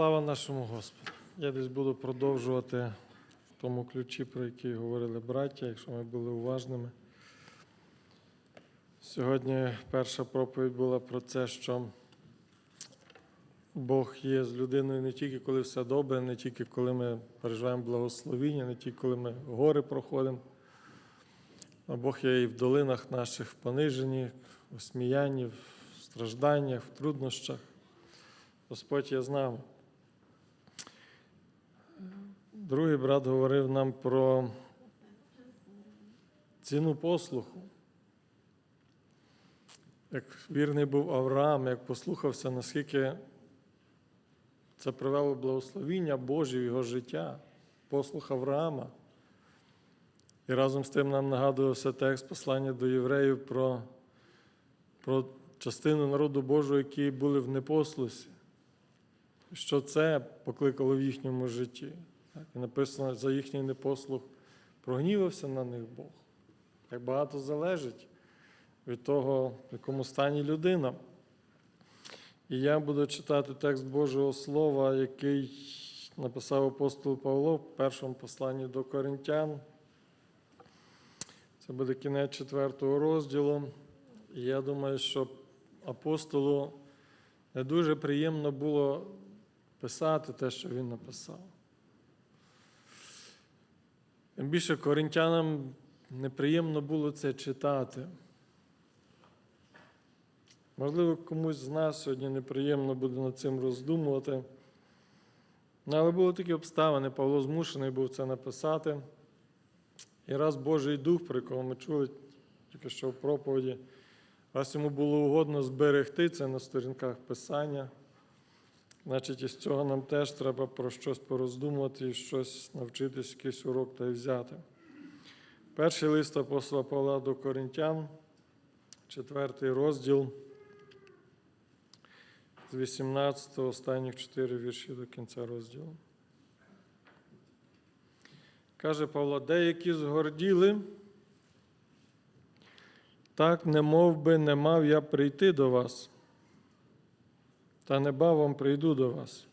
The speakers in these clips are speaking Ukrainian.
Слава нашому Господу. Я десь буду продовжувати в тому ключі, про який говорили браття, якщо ми були уважними. Сьогодні перша проповідь була про це, що Бог є з людиною не тільки коли все добре, не тільки коли ми переживаємо благословіння, не тільки коли ми гори проходимо. А Бог є і в долинах наших, в пониженні, в сміянні, в стражданнях, в труднощах. Господь є з нами. Другий брат говорив нам про ціну послуху. Як вірний був Авраам, як послухався, наскільки це привело благословіння Боже в його життя, послух Авраама. І разом з тим нам нагадувався текст послання до євреїв про, про частину народу Божого, які були в непослусі. Що це покликало в їхньому житті. І написано, за їхній непослух прогнівався на них Бог. Як багато залежить від того, в якому стані людина. І я буду читати текст Божого Слова, який написав апостол Павло в першому посланні до Коринтян. Це буде кінець четвертого розділу. І я думаю, що апостолу не дуже приємно було писати те, що він написав. Тим більше коринтянам неприємно було це читати. Можливо, комусь з нас сьогодні неприємно буде над цим роздумувати. Ну, Але були такі обставини, Павло змушений був це написати. І раз Божий Дух, про якого ми чули тільки що в проповіді, раз йому було угодно зберегти це на сторінках Писання, значить, із цього нам теж треба про щось пороздумувати і щось навчитись, якийсь урок та й взяти. Перший лист апостола Павла до Коринтян, четвертий розділ з 18 останніх 4 вірші до кінця розділу. Каже Павло, деякі згорділи, так не мов би не мав я прийти до вас, та небавом прийду до вас,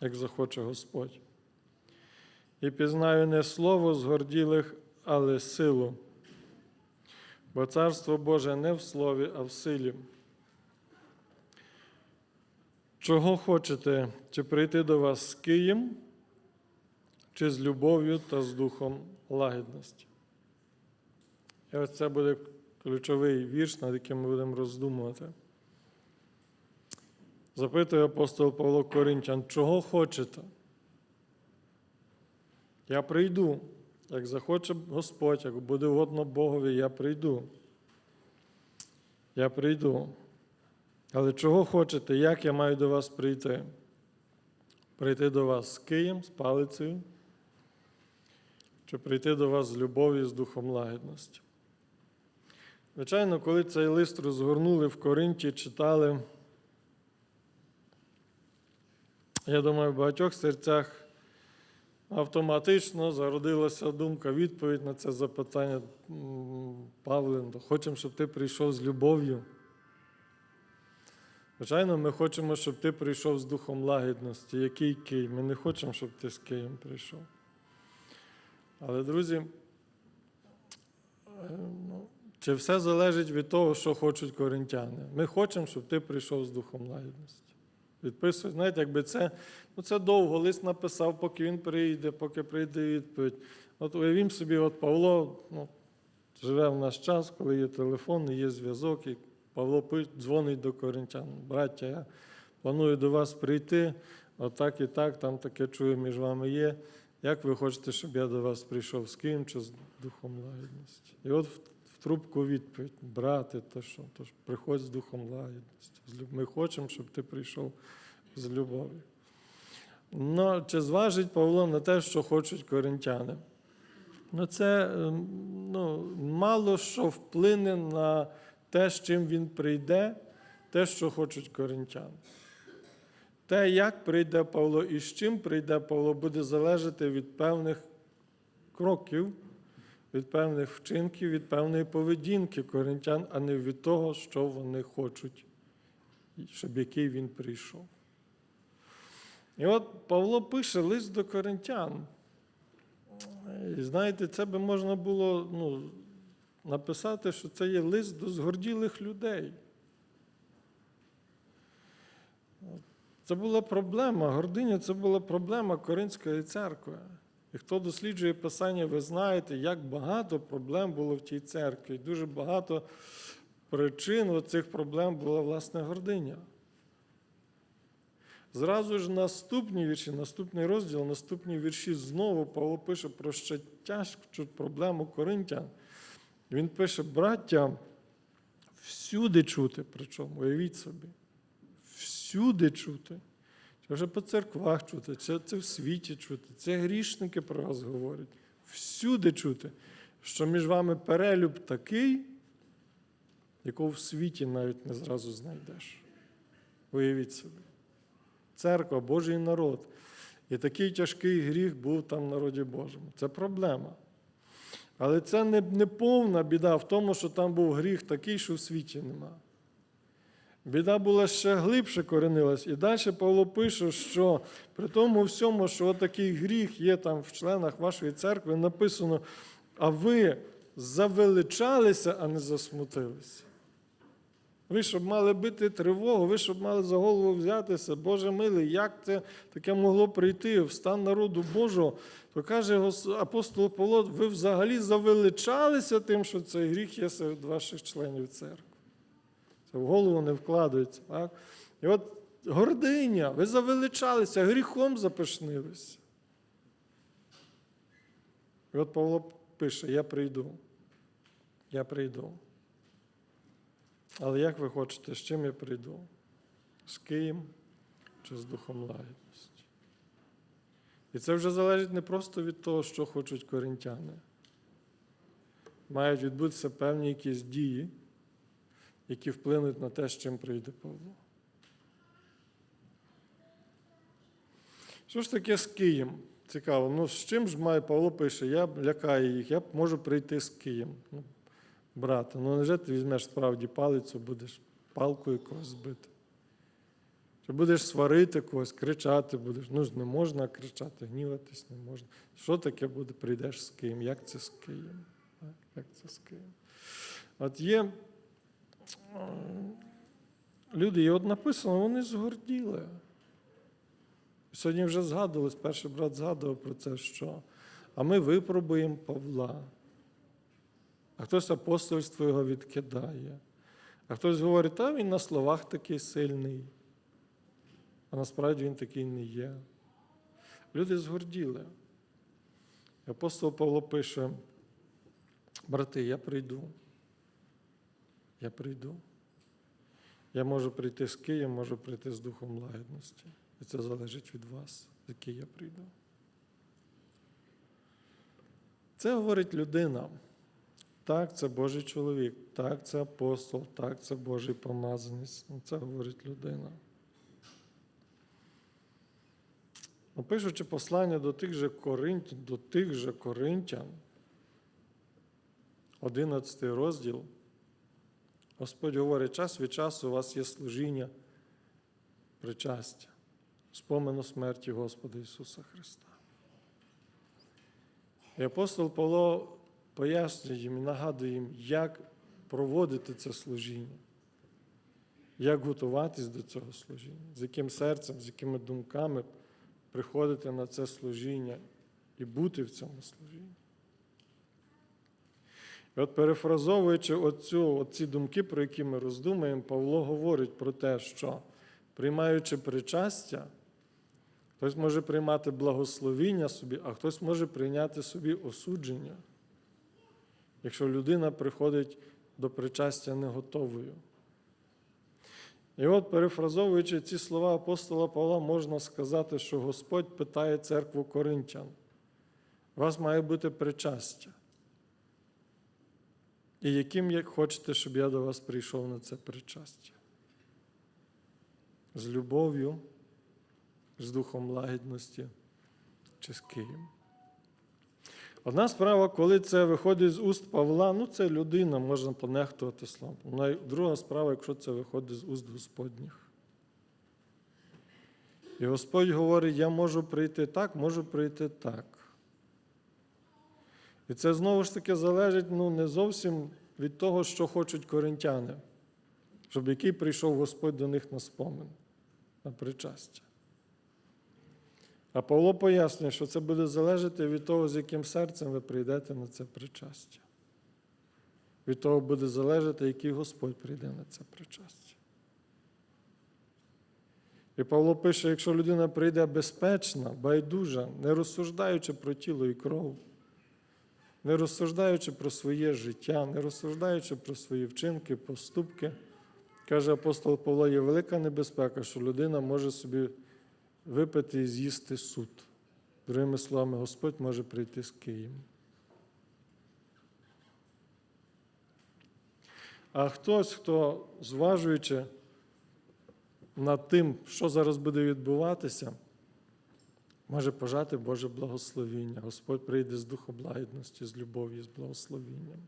як захоче Господь. І пізнаю не слово згорділих, але силу. Бо Царство Боже не в слові, а в силі. Чого хочете, чи прийти до вас з Києм, чи з любов'ю та з духом лагідності? І ось це буде ключовий вірш, над яким ми будемо роздумувати. Запитує апостол Павло Коринтян, чого хочете? Я прийду, як захоче Господь, як буде угодно Богові, я прийду. Я прийду. Але чого хочете, як я маю до вас прийти? Прийти до вас з Києм, з палицею, чи прийти до вас з любов'ю, з духом лагідності? Звичайно, коли цей лист розгорнули в Коринті, читали, я думаю, в багатьох серцях автоматично зародилася думка, відповідь на це запитання Павле, хочемо, щоб ти прийшов з любов'ю. Звичайно, ми хочемо, щоб ти прийшов з духом лагідності. Який Кий? Ми не хочемо, щоб ти з Києм прийшов. Але, друзі, е, ну, чи все залежить від того, що хочуть коринтяни? Ми хочемо, щоб ти прийшов з духом лагідності. Відписують, знаєте, якби це ну це довго лист написав, поки він прийде, поки прийде відповідь. От уявімо собі, от Павло ну, живе в наш час, коли є телефон, є зв'язок, і Павло дзвонить до коринтян. Браття, я планую до вас прийти, отак і так, там таке чую між вами є. Як ви хочете, щоб я до вас прийшов з ким чи з духом лагідності? І от трубку відповідь: брате, то що? Тож приходь з духом лагідності. Ми хочемо, щоб ти прийшов з любов'ю. Ну, чи зважить Павло на те, що хочуть коринтяни? Ну, це ну, мало що вплине на те, з чим він прийде, те, що хочуть коринтяни. Те, як прийде Павло і з чим прийде Павло, буде залежати від певних кроків, від певних вчинків, від певної поведінки коринтян, а не від того, що вони хочуть, щоб який він прийшов. І от Павло пише лист до коринтян. І знаєте, це би можна було ну, написати, що це є лист до згорділих людей. Це була проблема. Гординя це була проблема Коринської церкви. І хто досліджує Писання, ви знаєте, як багато проблем було в тій церкві. І дуже багато причин цих проблем була власне гординя. Зразу ж наступні вірші, наступний розділ, наступні вірші знову Павло пише про ще тяжку проблему коринтян. Він пише, браття, всюди чути, причому, уявіть собі, всюди чути. Це вже по церквах чути, це, це в світі чути, це грішники про вас говорять. Всюди чути, що між вами перелюб такий, якого в світі навіть не зразу знайдеш. Уявіть собі. Церква, Божий народ. І такий тяжкий гріх був там в народі Божому. Це проблема. Але це не, не повна біда в тому, що там був гріх такий, що в світі нема. Біда була ще глибше коренилась. І далі Павло пише, що при тому всьому, що такий гріх є там в членах вашої церкви, написано, а ви завеличалися, а не засмутилися. Ви щоб мали бити тривогу, ви щоб мали за голову взятися, Боже милий, як це таке могло прийти в стан народу Божого, то каже апостол Павло, ви взагалі завеличалися тим, що цей гріх є серед ваших членів церкви. В голову не вкладається. Так? І от гординя, ви завеличалися, гріхом запишнилися. І от Павло пише: Я прийду. Я прийду. Але як ви хочете, з чим я прийду? З Києм чи з духом лагідності? І це вже залежить не просто від того, що хочуть коринтяни. Мають відбутися певні якісь дії, які вплинуть на те, з чим прийде Павло. Що ж таке з Києм? Цікаво. Ну, з чим ж має Павло пише, я лякаю їх, я можу прийти з Києм. Ну, брате, ну невже ти візьмеш справді палицю, будеш палкою когось бити? Чи будеш сварити когось, кричати будеш? Ну ж не можна кричати, гніватись не можна. Що таке буде, прийдеш з Києм? Як це з Києм? Як це з Києм? От є люди, і от написано, вони згорділи. Сьогодні вже згадувалось, перший брат згадував про це, що а ми випробуємо Павла. А хтось апостольство його відкидає. А хтось говорить, та він на словах такий сильний, а насправді він такий не є. Люди згорділи. Апостол Павло пише: брати, я прийду. Я прийду. Я можу прийти з Києм, можу прийти з духом лагідності. І це залежить від вас, з який я прийду. Це говорить людина. Так, це Божий чоловік, так, це апостол, так, це Божий помазанець. Ну, Це говорить людина. Ну, Пишучи послання до тих же Коринтян, до тих же Коринтян, 11 розділ, Господь говорить, час від часу у вас є служіння причастя, спомену смерті Господа Ісуса Христа. І апостол Павло пояснює їм і нагадує їм, як проводити це служіння, як готуватись до цього служіння, з яким серцем, з якими думками приходити на це служіння і бути в цьому служінні. І от перефразовуючи оцю, оці думки, про які ми роздумаємо, Павло говорить про те, що приймаючи причастя, хтось може приймати благословіння собі, а хтось може прийняти собі осудження, якщо людина приходить до причастя не готовою. І от, перефразовуючи ці слова апостола Павла, можна сказати, що Господь питає церкву коринтян. У вас має бути причастя. І яким як хочете, щоб я до вас прийшов на це причастя? З любов'ю, з духом лагідності чи з Києм. Одна справа, коли це виходить з уст Павла, ну це людина, можна понехтувати словом. Друга справа, якщо це виходить з уст Господніх. І Господь говорить, я можу прийти так, можу прийти так. І це знову ж таки залежить ну, не зовсім від того, що хочуть коринтяни, щоб який прийшов Господь до них на спомин, на причастя. А Павло пояснює, що це буде залежати від того, з яким серцем ви прийдете на це причастя. Від того буде залежати, який Господь прийде на це причастя. І Павло пише: якщо людина прийде безпечна, байдужа, не розсуждаючи про тіло і кров, не розсуждаючи про своє життя, не розсуждаючи про свої вчинки, поступки, каже апостол Павло, є велика небезпека, що людина може собі випити і з'їсти суд. Другими словами, Господь може прийти з Києм. А хтось, хто зважуючи над тим, що зараз буде відбуватися, може пожати Боже благословіння. Господь прийде з духом лагідності, з любов'ю, з благословінням.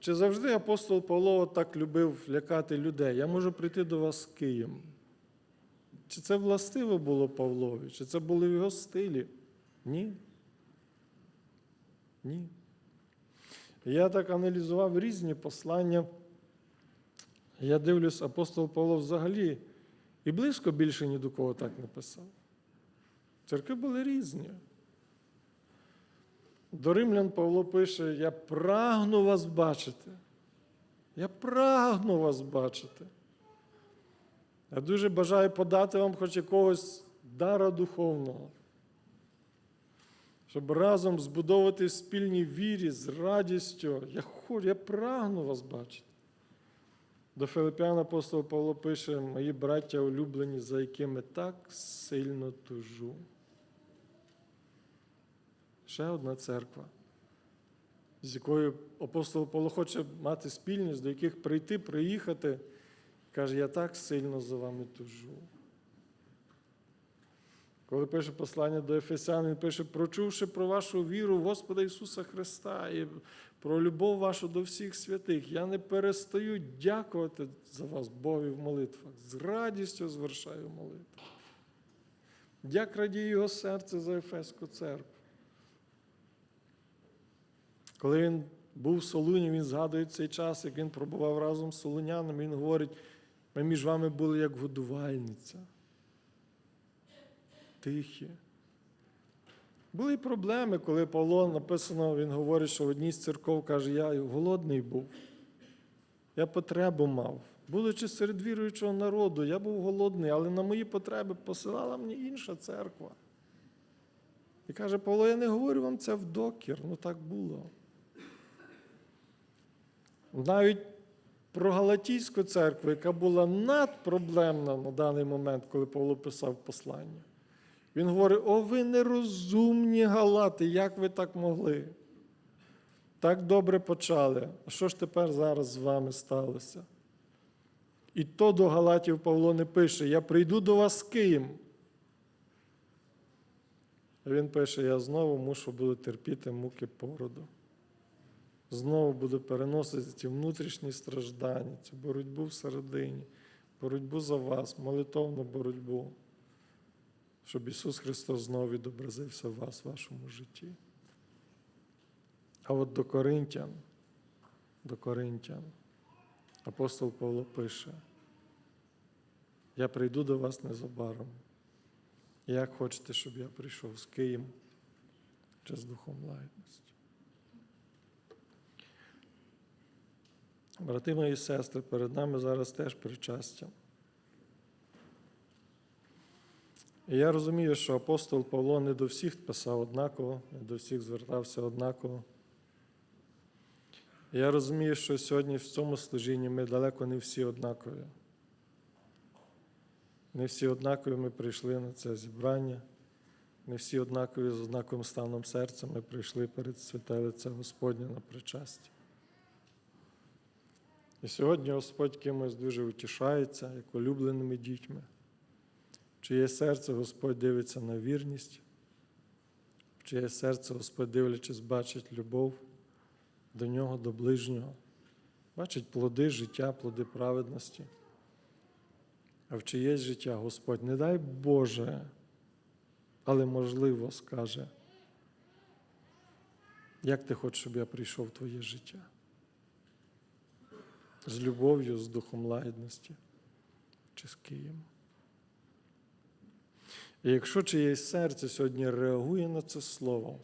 Чи завжди апостол Павло так любив лякати людей? Я можу прийти до вас з Києм. Чи це властиво було Павлові? Чи це було в його стилі? Ні. Ні. Я так аналізував різні послання. Я дивлюсь, апостол Павло взагалі і близько більше ні до кого так не писав. Церкви були різні. До римлян Павло пише: Я прагну вас бачити. Я прагну вас бачити. Я дуже бажаю подати вам хоч якогось дара духовного, щоб разом збудовувати в спільній вірі з радістю. Я хочу, я прагну вас бачити. До Филиппіан апостол Павло пише: Мої браття улюблені, за якими так сильно тужу. Ще одна церква, з якою апостол Павло хоче мати спільність, до яких прийти, приїхати. Каже, я так сильно за вами тужу. Коли пише послання до Ефесян, він пише, прочувши про вашу віру в Господа Ісуса Христа і про любов вашу до всіх святих, я не перестаю дякувати за вас, Богові, в молитвах. З радістю звершаю молитву. Як радіє його серце за Ефеську церкву. Коли він був в Солуні, він згадує цей час, як він пробував разом з солунянами, він говорить, ми між вами були як годувальниця. Тихі. Були й проблеми, коли Павло написано, він говорить, що в одній з церков каже, я голодний був, я потребу мав. Будучи серед віруючого народу, я був голодний, але на мої потреби посилала мені інша церква. І каже, Павло, я не говорю вам це в докір, ну так було. Навіть про Галатійську церкву, яка була надпроблемна на даний момент, коли Павло писав послання. Він говорить: о, ви нерозумні галати, як ви так могли? Так добре почали. А що ж тепер зараз з вами сталося? І то до Галатів Павло не пише: Я прийду до вас з Києм. А він пише: Я знову мушу буду терпіти муки породу. Знову буду переносити ці внутрішні страждання, цю боротьбу всередині, боротьбу за вас, молитовну боротьбу, щоб Ісус Христос знову відобразився в вас, в вашому житті. А от до Коринтян, до Коринтян, апостол Павло пише, я прийду до вас незабаром. Як хочете, щоб я прийшов з Києм чи з духом лагідності. Брати мої сестри, перед нами зараз теж причастя. І я розумію, що апостол Павло не до всіх писав однаково, не до всіх звертався однаково. Я розумію, що сьогодні в цьому служінні ми далеко не всі однакові. Не всі однакові ми прийшли на це зібрання, не всі однакові з однаковим станом серця ми прийшли перед святе лице Господнє на причастя. І сьогодні Господь кимось дуже утішається, як улюбленими дітьми, чиє серце Господь дивиться на вірність, чиє серце Господь, дивлячись, бачить любов до нього, до ближнього, бачить плоди життя, плоди праведності. а в чиєсь життя Господь, не дай Боже, але можливо скаже, як ти хочеш, щоб я прийшов в твоє життя? З любов'ю, з духом лагідності чи з Києм. І якщо чиєсь серце сьогодні реагує на це слово,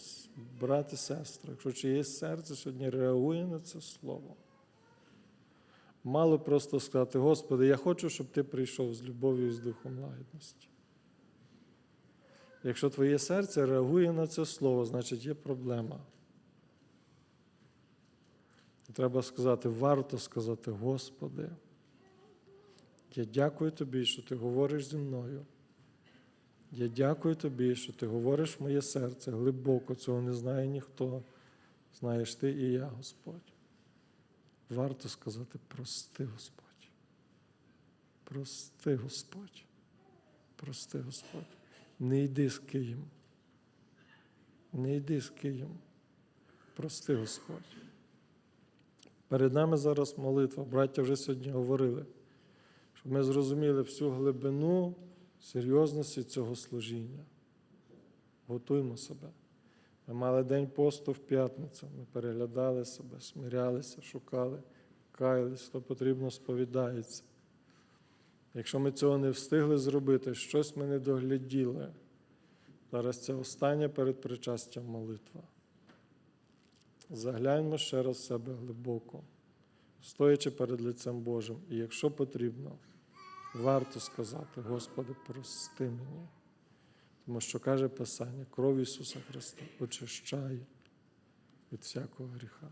брат і сестра, якщо чиєсь серце сьогодні реагує на це слово, мало просто сказати, Господи, я хочу, щоб ти прийшов з любов'ю і з духом лагідності. Якщо твоє серце реагує на це слово, значить є проблема. Треба сказати, варто сказати, Господи, я дякую Тобі, що Ти говориш зі мною. Я дякую Тобі, що Ти говориш в моє серце глибоко, цього не знає ніхто. Знаєш ти і я, Господь. Варто сказати, прости, Господь. Прости, Господь. Прости, Господь. Не йди з Києм. Не йди з Києм. Прости, Господь. Перед нами зараз молитва. Браття вже сьогодні говорили, щоб ми зрозуміли всю глибину серйозності цього служіння. Готуймо себе. Ми мали день посту в п'ятницю. Ми переглядали себе, смирялися, шукали, каялись, хто потрібно сповідається. Якщо ми цього не встигли зробити, щось ми не догляділи. Зараз це остання перед причастям молитва. Загляньмо ще раз себе глибоко, стоячи перед лицем Божим. І якщо потрібно, варто сказати, Господи, прости мені. Тому що каже Писання, кров Ісуса Христа очищає від всякого гріха.